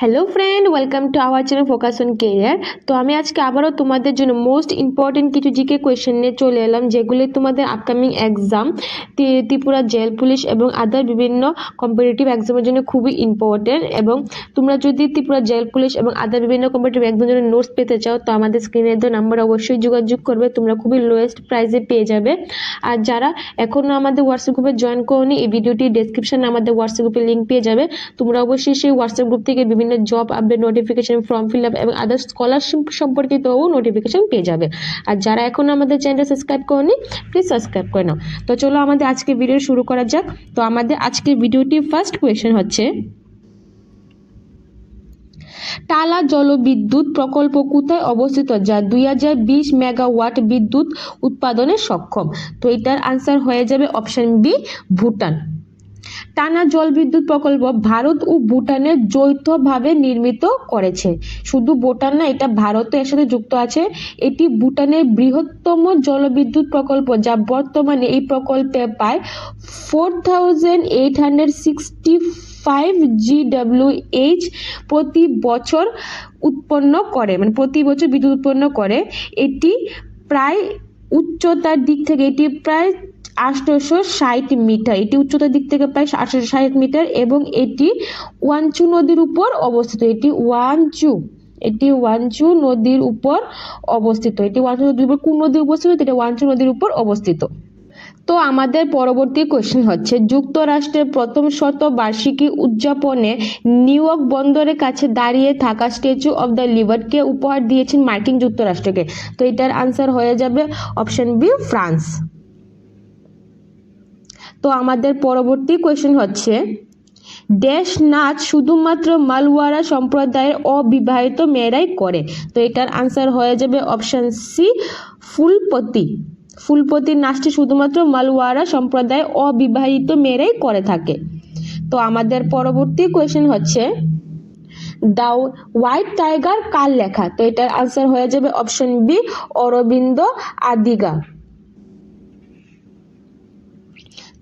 Hello friend welcome to our channel focus on career তো আমি আজকে আবারও তোমাদের জন্য মোস্ট ইম্পর্টেন্ট কিছু জিকে কোয়েশ্চেন নিয়ে চলে এলাম, যেগুলি তোমাদের upcoming exam Tripura jail police এবং আদার বিভিন্ন কম্পিটিটিভ এক্সামের জন্য খুবই ইম্পর্টেন্ট এবং তোমরা যদি ত্রিপুরা জেল পুলিশ এবং আদার বিভিন্ন কম্পিটিটিভ এক্সামের জন্য নোটস পেতে চাও, তো আমাদের স্ক্রিনে দেওয়া নাম্বার অবশ্যই যোগাযোগ করবে, তোমরা খুবই লোয়েস্ট প্রাইসে পেয়ে যাবে। আর যারা এখনও আমাদের হোয়াটসঅ্যাপ গ্রুপে জয়েন করোনি, এই ভিডিওটি ডেসক্রিপশনে আমাদের হোয়াটসঅ্যাপ গ্রুপের লিঙ্ক পেয়ে যাবে, তোমরা অবশ্যই সেই হোয়াটসঅ্যাপ গ্রুপ থেকে বিভিন্ন job update notification form fill up এবং আদার স্কলারশিপ সম্পর্কিতও নোটিফিকেশন পেয়ে যাবে। আর যারা এখনও আমাদের চ্যানেল সাবস্ক্রাইব করেনি প্লিজ সাবস্ক্রাইব করে নাও। তো চলো আমাদের আজকে ভিডিও শুরু করা যাক। তো আমাদের আজকের ভিডিওটি ফার্স্ট কোয়েশ্চেন হচ্ছে, টালা জলবিদ্যুৎ প্রকল্প কোথায় অবস্থিত? যা দুই হাজার বিশ মেগাওয়াট বিদ্যুৎ উৎপাদনে সক্ষম। তো এটার আনসার হয়ে যাবে অপশন বি ভুটান। টানা জলবিদ্যুৎ প্রকল্প ভারত ও ভুটানের যৌথভাবে নির্মিত করেছে। শুধু ভুটান না, এটা ভারতও এর সাথে যুক্ত আছে। এটি ভুটানের বৃহত্তম জলবিদ্যুৎ প্রকল্প যা বর্তমানে এই প্রকল্পে পায় four thousand eight hundred sixty five জিডব্লিউএইচ প্রতি বছর উৎপন্ন করে মানে প্রতি বছর বিদ্যুৎ উৎপন্ন করে। এটি প্রায় উচ্চতার দিক থেকে এটি প্রায় আঠারোশো ষাট মিটার। এটি উচ্চতার দিক থেকে প্রায় আঠারোশো ষাট মিটার এবং এটি ওয়ানচু নদীর উপর অবস্থিত। এটি ওয়ানচু এটি ওয়ানচু নদীর উপর অবস্থিত। এটি ওয়ানচু নদীর উপর কোন নদী অবস্থিত? এটি ওয়ানচু নদীর উপর অবস্থিত। তো আমাদের পরবর্তী কোশ্চেন হচ্ছে, যুক্তরাষ্ট্রের প্রথম শতবার্ষিকী উদযাপনে নিউ ইয়র্ক বন্দরের কাছে দাঁড়িয়ে থাকা স্ট্যাচু অব দ্য লিবার্টকে উপহার দিয়েছেন মার্কিন যুক্তরাষ্ট্রকে। তো এটার আনসার হয়ে যাবে অপশন বি ফ্রান্স। তো আমাদের পরবর্তী কোয়েশ্চেন হচ্ছে, দেশ নাচ শুধুমাত্র মালওয়ারা সম্প্রদায়ের অবিবাহিত মেয়েরাই করে। তো এটার আনসার হয়ে যাবে অপশন সি ফুলপতি। ফুলপতির নাচটি শুধুমাত্র মালওয়ারা সম্প্রদায় অবিবাহিত মেয়েরাই করে থাকে। তো আমাদের পরবর্তী কোয়েশ্চেন হচ্ছে দ্য হোয়াইট টাইগার কার লেখা? তো এটার আনসার হয়ে যাবে অপশন বি অরবিন্দ আদিগা।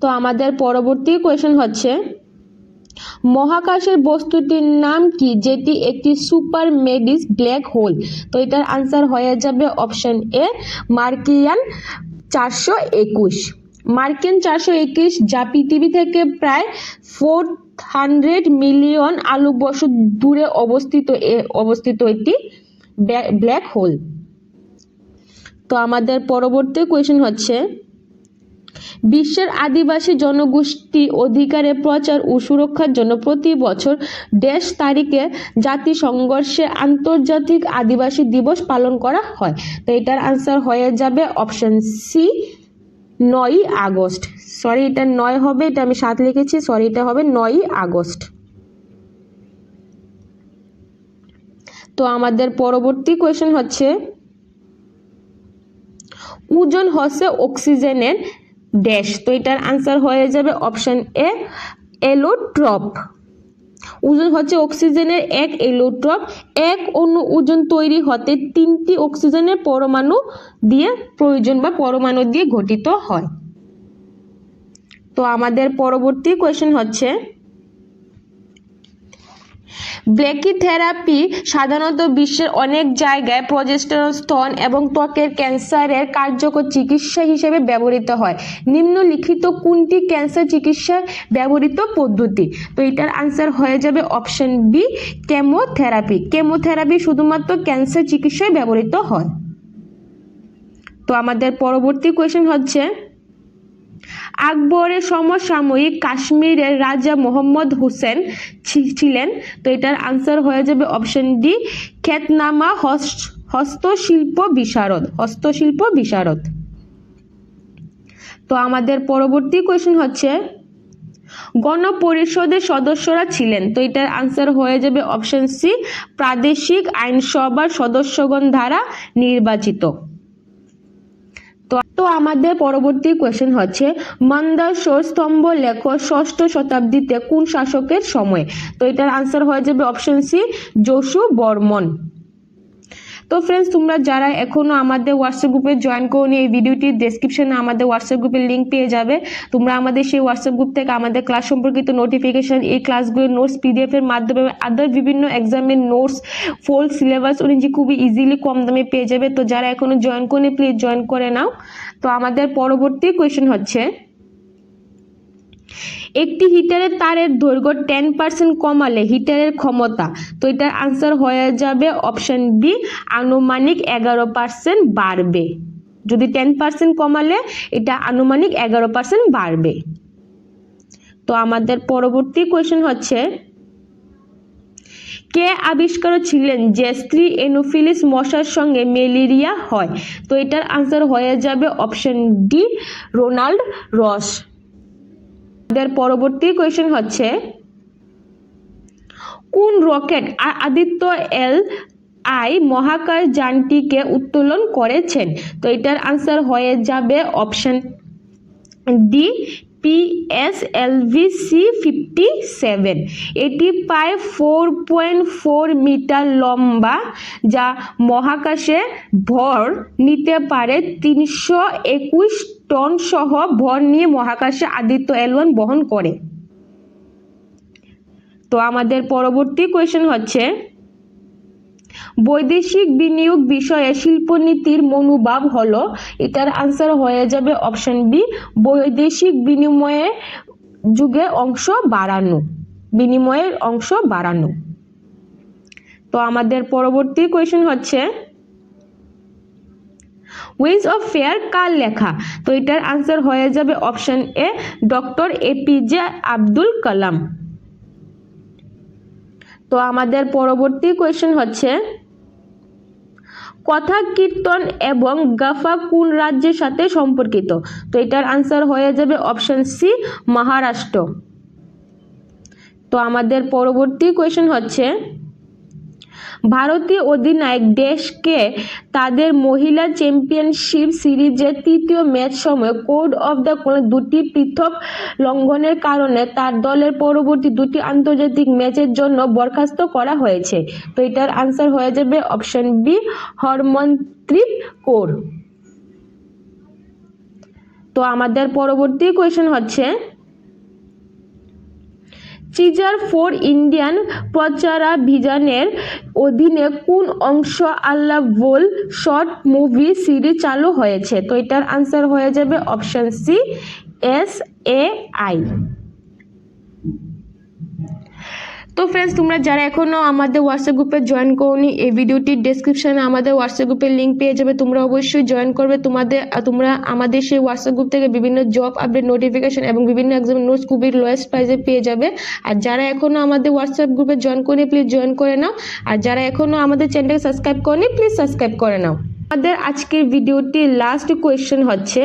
তো আমাদের পরবর্তী কোয়েশ্চেন হচ্ছে মহাকাশের বস্তুটির নাম কি? যেটি একটি সুপার মেডিস ব্ল্যাক হোল। তো এটার আনসার হয়ে যাবে অপশন এ মার্কিয়ান চারশো একুশ। মার্কিন চারশো একুশ যা পৃথিবী থেকে প্রায় ফোর হান্ড্রেড মিলিয়ন আলোকবর্ষ দূরে অবস্থিত অবস্থিত একটি ব্ল্যাক হোল। তো আমাদের পরবর্তী কোয়েশ্চেন হচ্ছে বিশ্বের আদিবাসী জনগোষ্ঠী অধিকারের প্রচার ও সুরক্ষার জন্য প্রতি বছর দেশ তারিখে জাতি সংঘর্ষে আন্তর্জাতিক আদিবাসী দিবস পালন করা হয়। তো এটার আনসার হয়ে যাবে অপশন সি নয়ই আগস্ট। সরি এটা নয় হবে, এটা আমি সাত লিখেছি। সরি এটা হবে নয়ই আগস্ট। তো আমাদের পরবর্তী কোয়েশ্চেন হচ্ছে ওজন হচ্ছে অক্সিজেনের ড্যাশ তো এটার আনসার হয়ে যাবে অপশান এ এলোট্রপ ওজন হচ্ছে অক্সিজেনের এক এলোট্রপ এক অন্য ওজন তৈরি হতে তিনটি অক্সিজেনের পরমাণু দিয়ে প্রয়োজন বা পরমাণু দিয়ে গঠিত হয়। তো আমাদের পরবর্তী কোয়েশ্চেন হচ্ছে ব্লেকি থেরাপি সাধারণত বিশ্বের অনেক জায়গায় প্রজেস্টেরন স্তন এবং ত্বকের ক্যান্সারের কার্যকর চিকিৎসা হিসেবে ব্যবহৃত হয়। নিম্নলিখিত কোনটি ক্যান্সার চিকিৎসায় ব্যবহৃত পদ্ধতি? তো এটার আনসার হয়ে যাবে অপশন বি কেমোথেরাপি কেমোথেরাপি শুধুমাত্র ক্যান্সার চিকিৎসায় ব্যবহৃত হয়। তো আমাদের পরবর্তী কোয়েশ্চেন হচ্ছে আকবরের সমসাময়িক কাশ্মীরের রাজা মোহাম্মদ হুসেন ছিলেন। তো এটার আনসার হয়ে যাবে অপশন ডি খ্যাতনামা হস- হস্তশিল্প বিশারদ হস্তশিল্প বিশারদ। তো আমাদের পরবর্তী কোয়েশ্চেন হচ্ছে, গণপরিষদের সদস্যরা ছিলেন। তো এটার আনসার হয়ে যাবে অপশন সি প্রাদেশিক আইনসভার সদস্যগণ দ্বারা নির্বাচিত। তো আমাদের পরবর্তী কোয়েশ্চেন হচ্ছে মন্দাসোর স্তম্ভ লেখ ষষ্ঠ শতাব্দীতে কোন শাসকের সময়? তো এটার আনসার হয়ে যাবে অপশন সি যশু বর্মন। তো ফ্রেন্ডস তোমরা যারা এখনও আমাদের হোয়াটসঅ্যাপ গ্রুপে জয়েন করনি, এই ভিডিওটির ডেসক্রিপশনে আমাদের হোয়াটসঅ্যাপ গ্রুপের লিঙ্ক পেয়ে যাবে। তোমরা আমাদের সেই হোয়াটসঅ্যাপ গ্রুপ থেকে আমাদের ক্লাস সম্পর্কিত নোটিফিকেশন এই ক্লাসগুলোর নোটস পিডিএফ এর মাধ্যমে আদার বিভিন্ন এক্সামের নোটস ফুল সিলেবাস অনুযায়ী খুবই ইজিলি কম দামে পেয়ে যাবে। তো যারা এখনও জয়েন করেনি প্লিজ জয়েন করে নাও। তো আমাদের পরবর্তী কোয়েশ্চেন হচ্ছে একটি হিটারের তারের দৈর্ঘ্য টেন পার্সেন্ট কমালে হিটারের ক্ষমতা। তো এটার আনসার হয়ে যাবে অপশন বি আনুমানিক এগারো পার্সেন্ট বাড়বে। যদি টেন পার্সেন্ট কমালে, এটা আনুমানিক এগারো পার্সেন্ট বাড়বে। তো আমাদের পরবর্তী কোয়েশ্চেন হচ্ছে, কে আবিষ্কার ছিলেন যে স্ত্রী এনোফিলিস মশার সঙ্গে ম্যালেরিয়া হয়? তো এটার আনসার হয়ে যাবে অপশন ডি রোনাল্ড রস। আমাদের পরবর্তী কোয়েশ্চেন হচ্ছে, কোন রকেট আদিত্য এল আই মহাকাশ যানটিকে উত্তোলন করেছেন? তো এটার আনসার হয়ে যাবে option D PSLV fifty seven এটি প্রায় ফোর পয়েন্ট ফোর মিটার লম্বা, যা মহাকাশে ভর নিতে পারে তিনশো একুশ টন সহ ভর নিয়ে মহাকাশে আদিত্য এল বহন করে। তো আমাদের পরবর্তী কোয়েশ্চেন হচ্ছে বৈদেশিক বিনিয়োগ বিষয়ে শিল্পনীতির মনোভাব হলো, এটার আনসার হয়ে যাবে অপশন বি বৈদেশিক বিনিময়ে যুগে অংশ বাড়ানো, বিনিময়ের অংশ বাড়ানো। তো আমাদের পরবর্তী কোয়েশ্চেন হচ্ছে উইংস অফ ফেয়ার কার লেখা? তো এটার আনসার হয়ে যাবে option A doctor APJ Abdul Kalam. তো আমাদের পরবর্তী কোয়েশ্চেন হচ্ছে কথা, কীর্তন এবং গাফা কোন রাজ্যের সাথে সম্পর্কিত। তো এটার আনসার হয়ে যাবে অপশন সি মহারাষ্ট্র। তো আমাদের পরবর্তী কোয়েশন হচ্ছে ভারতীয় অধিনায়ক দেশকে তাদের মহিলা চ্যাম্পিয়নশিপ সিরিজের তৃতীয় ম্যাচ সময় কোড অফ দ্য দুটি পৃথক লঙ্ঘনের কারণে তার দলের পরবর্তী দুটি আন্তর্জাতিক ম্যাচের জন্য বরখাস্ত করা হয়েছে। তো এটার আনসার হয়ে যাবে অপশন বি হরমনপ্রীত কোর। তো আমাদের পরবর্তী কোয়েশ্চেন হচ্ছে চিজার ফোর ইন্ডিয়ান প্রচারাভিযানের অধীনে কোন অংশ আল্লাহ বোল শর্ট মুভি সিরিজ চালু হয়েছে? তো এটার আনসার হয়ে যাবে option C S A I তো ফ্রেন্ডস তোমরা যারা এখনও আমাদের হোয়াটসঅ্যাপ গ্রুপে জয়েন করনি, এই ভিডিওটির ডেসক্রিপশনে আমাদের হোয়াটসঅ্যাপ গ্রুপের লিঙ্ক পেয়ে যাবে। তোমরা অবশ্যই জয়েন করবে। তোমাদের তোমরা আমাদের সেই হোয়াটসঅ্যাপ গ্রুপ থেকে বিভিন্ন জব আপডেট নোটিফিকেশন এবং বিভিন্ন এক্সাম নোটস খুবই লোয়েস্ট প্রাইসে পেয়ে যাবে। আর যারা এখনও আমাদের হোয়াটসঅ্যাপ গ্রুপে জয়েন করেনি প্লিজ জয়েন করে নাও। আর যারা এখনও আমাদের চ্যানেলকে সাবস্ক্রাইব করেনি প্লিজ সাবস্ক্রাইব করে নাও। আমাদের আজকের ভিডিওটির লাস্ট কোয়েশ্চেন হচ্ছে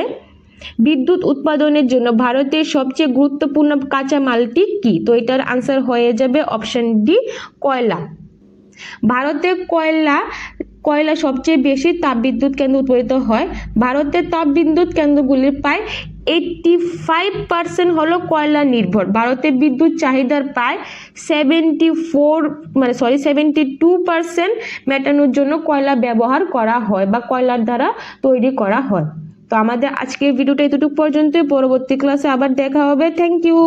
বিদ্যুৎ উৎপাদনের জন্য ভারতের সবচেয়ে গুরুত্বপূর্ণ কাঁচামালটি কি? তো এটার আনসার হয়ে যাবে অপশন ডি কয়লা। ভারতে কয়লা কয়লা সবচেয়ে বেশি তাপবিদ্যুৎ কেন্দ্র উৎপাদিত হয়। ভারতের তাপবিদ্যুৎ কেন্দ্রগুলির প্রায় এইটটি ফাইভ পার্সেন্ট হলো কয়লা নির্ভর। ভারতের বিদ্যুৎ চাহিদার প্রায় সেভেন্টি ফোর মানে সরি সেভেন্টি টু পার্সেন্ট মেটানোর জন্য কয়লা ব্যবহার করা হয় বা কয়লার দ্বারা তৈরি করা হয়। তো আমাদের আজকের ভিডিওটা এতটুকু পর্যন্তই। পরবর্তী ক্লাসে আবার দেখা হবে। Thank you